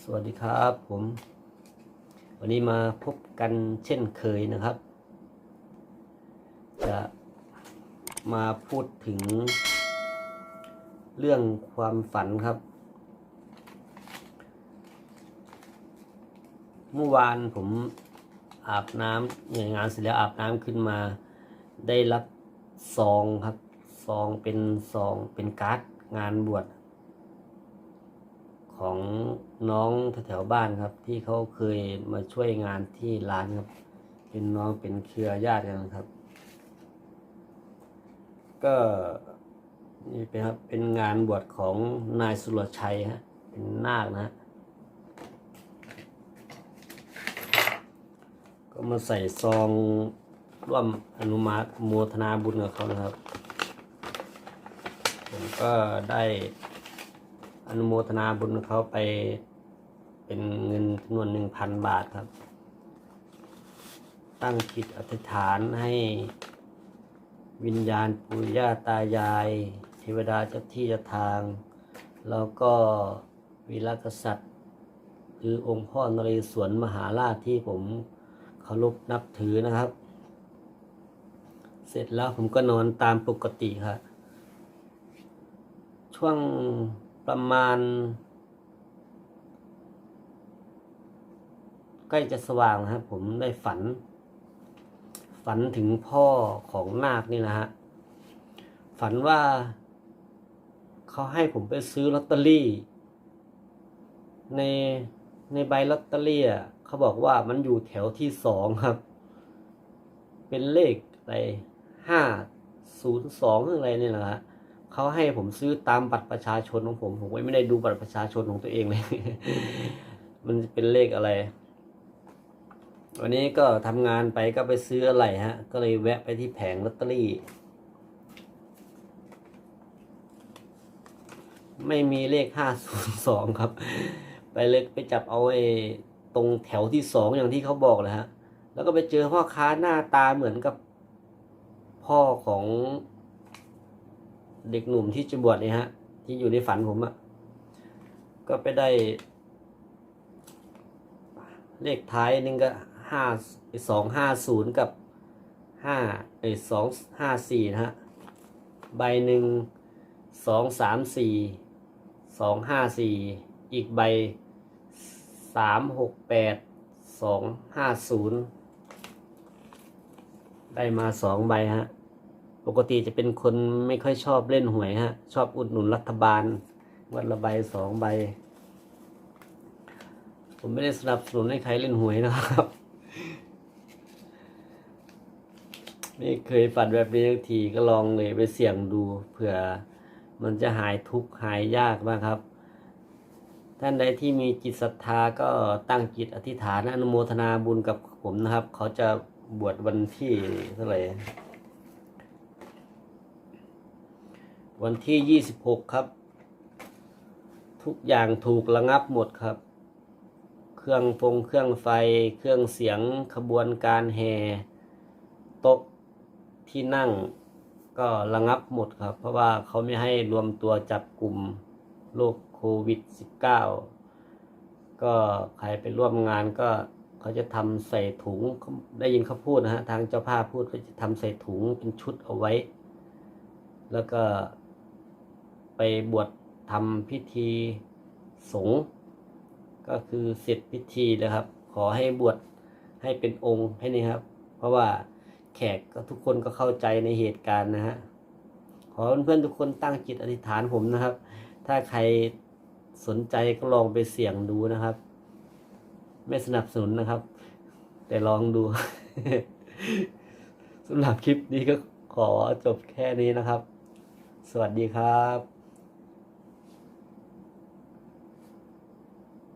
สวัสดีครับผม วันนี้มาพบกันเช่นเคยนะครับ จะมาพูดถึง เรื่องความฝันครับ เมื่อวานผมอาบน้ำเหนื่อยงานเสร็จแล้วอาบน้ำขึ้นมาได้รับซองครับซองเป็นซองเป็นการ์ดงานบวช ของน้องแถวบ้านครับ ที่เขาเคยมาช่วยงานที่ร้านครับ เป็นน้องเป็นเครือญาติกันครับ ก็นี่เป็นครับเป็นงานบวชของนายสุรชัยฮะเป็นนาคนะฮะก็มาใส่ซองร่วมอนุมาโมทนาบุญกับเขานะครับ ผมก็ได้ อนุโมทนาบุญเขาไปเป็นเงินจำนวนหนึ่งพันบาทครับ ตั้งจิตอธิษฐานให้วิญญาณปู่ย่าตายาย เทวดาเจ้าที่เจ้าทาง แล้วก็วีรกษัตริย์ คือองค์พ่อนเรศวรมหาราชที่ผมเคารพนับถือนะครับ เสร็จแล้วผมก็นอนตามปกติครับช่วง ประมาณ ใกล้จะสว่างนะครับ ผมได้ฝัน ฝันถึงพ่อของนาคนี่นะฮะ ฝันว่าเขาให้ผมไปซื้อลอตเตอรี่ ในในใบลอตเตอรี่อะเขาบอกว่ามันอยู่แถวที่สองครับ เป็นเลขอะไรห้าศูนย์สองอะไรนี่แหละฮะ เขาให้ผมซื้อตามบัตรประชาชนของผม ผมก็ไม่ได้ดูบัตรประชาชนของตัวเองเลย มันเป็นเลขอะไร วันนี้ก็ทำงานไปก็ไปซื้ออะไรฮะ ก็เลยแวะไปที่แผงลอตเตอรี่ ไม่มีเลขห้าศูนย์สองครับ ไปเลยไปจับเอาไอ้ตรงแถวที่สองอย่างที่เขาบอกเลยฮะ แล้วก็ไปเจอพ่อค้าหน้าตาเหมือนกับพ่อของ เด็กหนุ่มที่จะบวชเนี่ยฮะ ที่อยู่ในฝันผมอะ่ะก็ไปได้ เลขท้ายหนึ่งก็ห้าสองห้าศูนย์กับห้าไอสองห้าสี่นะฮะ ใบหนึ่งสองสามสี่สองห้าสี่อีกใบสามหกแปดสองห้าศูนย์ได้มาสองใบฮะ ปกติจะเป็นคนไม่ค่อยชอบเล่นหวยฮะ ชอบอุดหนุนรัฐบาล วันละใบสองใบ ผมไม่ได้สนับสนุนให้ใครเล่นหวยนะครับ ไม่เคยฝันแบบนี้ทักทีก็ลองเลยไปเสี่ยงดูเผื่อมันจะหายทุกข์หายยากบ้างครับ ท่านใดที่มีจิตศรัทธาก็ตั้งจิตอธิษฐานอนุโมทนาบุญกับผมนะครับ เขาจะบวชวันที่เท่าไหร่ วันที่ 26 ครับ ทุกอย่างถูกระงับหมดครับ เครื่องฟงเครื่องไฟ เครื่องเสียงขบวนการแห่โต๊ะที่นั่งก็ระงับหมดครับ เพราะว่าเขาไม่ให้รวมตัวจับกลุ่มโรคโควิด -19 ก็ใครไปร่วมงานก็เขาจะทำใส่ถุงได้ยินเขาพูดนะฮะ ทางเจ้าภาพพูดก็จะทำใส่ถุงเป็นชุดเอาไว้ แล้วก็ ไปบวชทำพิธีสงฆ์ก็คือเสร็จพิธีนะครับ ขอให้บวชให้เป็นองค์ให้นี่ครับ เพราะว่าแขกก็ทุกคนก็เข้าใจในเหตุการณ์นะฮะขอเพื่อนๆทุกคนตั้งจิตอธิษฐานผมนะครับ ถ้าใครสนใจก็ลองไปเสี่ยงดูนะครับ ไม่สนับสนุนนะครับ แต่ลองดูสำหรับคลิปนี้ก็ขอจบแค่นี้นะครับ สวัสดีครับ